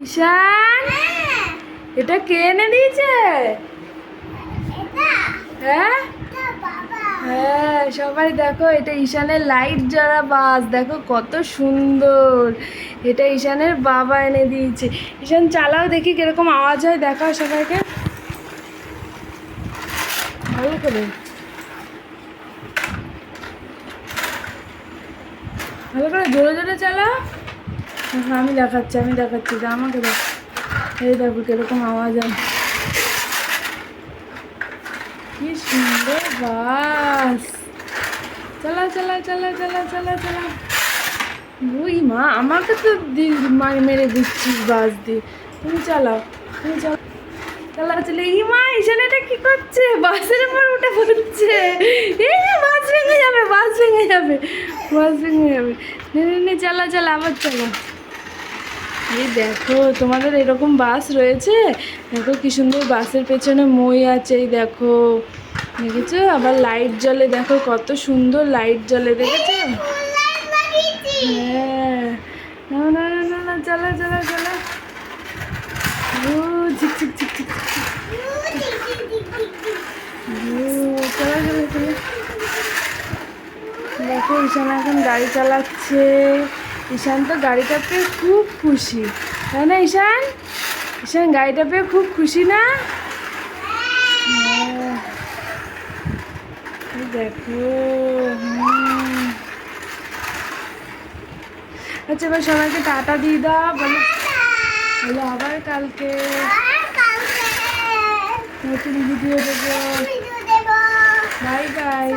ঈশান? এটা কে এনে দিয়েছে? হ্যাঁ? হ্যাঁ সবাই দেখো এটা ঈশানের লাইট জ্বলা বাস। দেখো কত সুন্দর। এটা ঈশানের বাবা এনে দিয়েছে। ঈশান চালাও দেখি কীরকম আওয়াজ হয়। দেখাও সবাইকে। ভালো করে। ভালো করে জোরে জোরে চালাও। হ্যাঁ, আমি দেখাচ্ছি আমি দেখাচ্ছি যা আমাকে দেখ এই দেখো কীরকম আওয়াজ হয়। কি সুন্দর বাস। চালা চালা চালা চালা চালা চালা। ওই মা, আমাকে তো দি- মা- মেরে দিচ্ছিস বাস দিয়ে। তুমি চালাও তুমি চালাও। চালা, চলে, এই মা করছে? বাসের পড়ছে। বাস ভেঙে যাবে, বাস ভেঙে যাবে, বাস ভেঙে যাবে। চালা চালা, আবার চালা। এই দেখো, তোমাদের এরকম বাস রয়েছে? দেখো কি সুন্দর বাসের পেছনে মই আছে, এই দেখো। দেখেছ? আবার লাইট জ্বলে, দেখো কত সুন্দর লাইট জ্বলে, দেখেছ? হ্যাঁ। না দেখো এখন গাড়ি চালাচ্ছে। ঈশান তো গাড়িটা পেয়ে খুব খুশি। তাই না ঈশান? ঈশান গাড়িটা পেয়ে খুব খুশি না। দেখো আচ্ছা এবার সবাইকে টাটা দিয়ে দাও বলো। বলো আবার কালকে। নতুন ভিডিও দেবো। Bye bye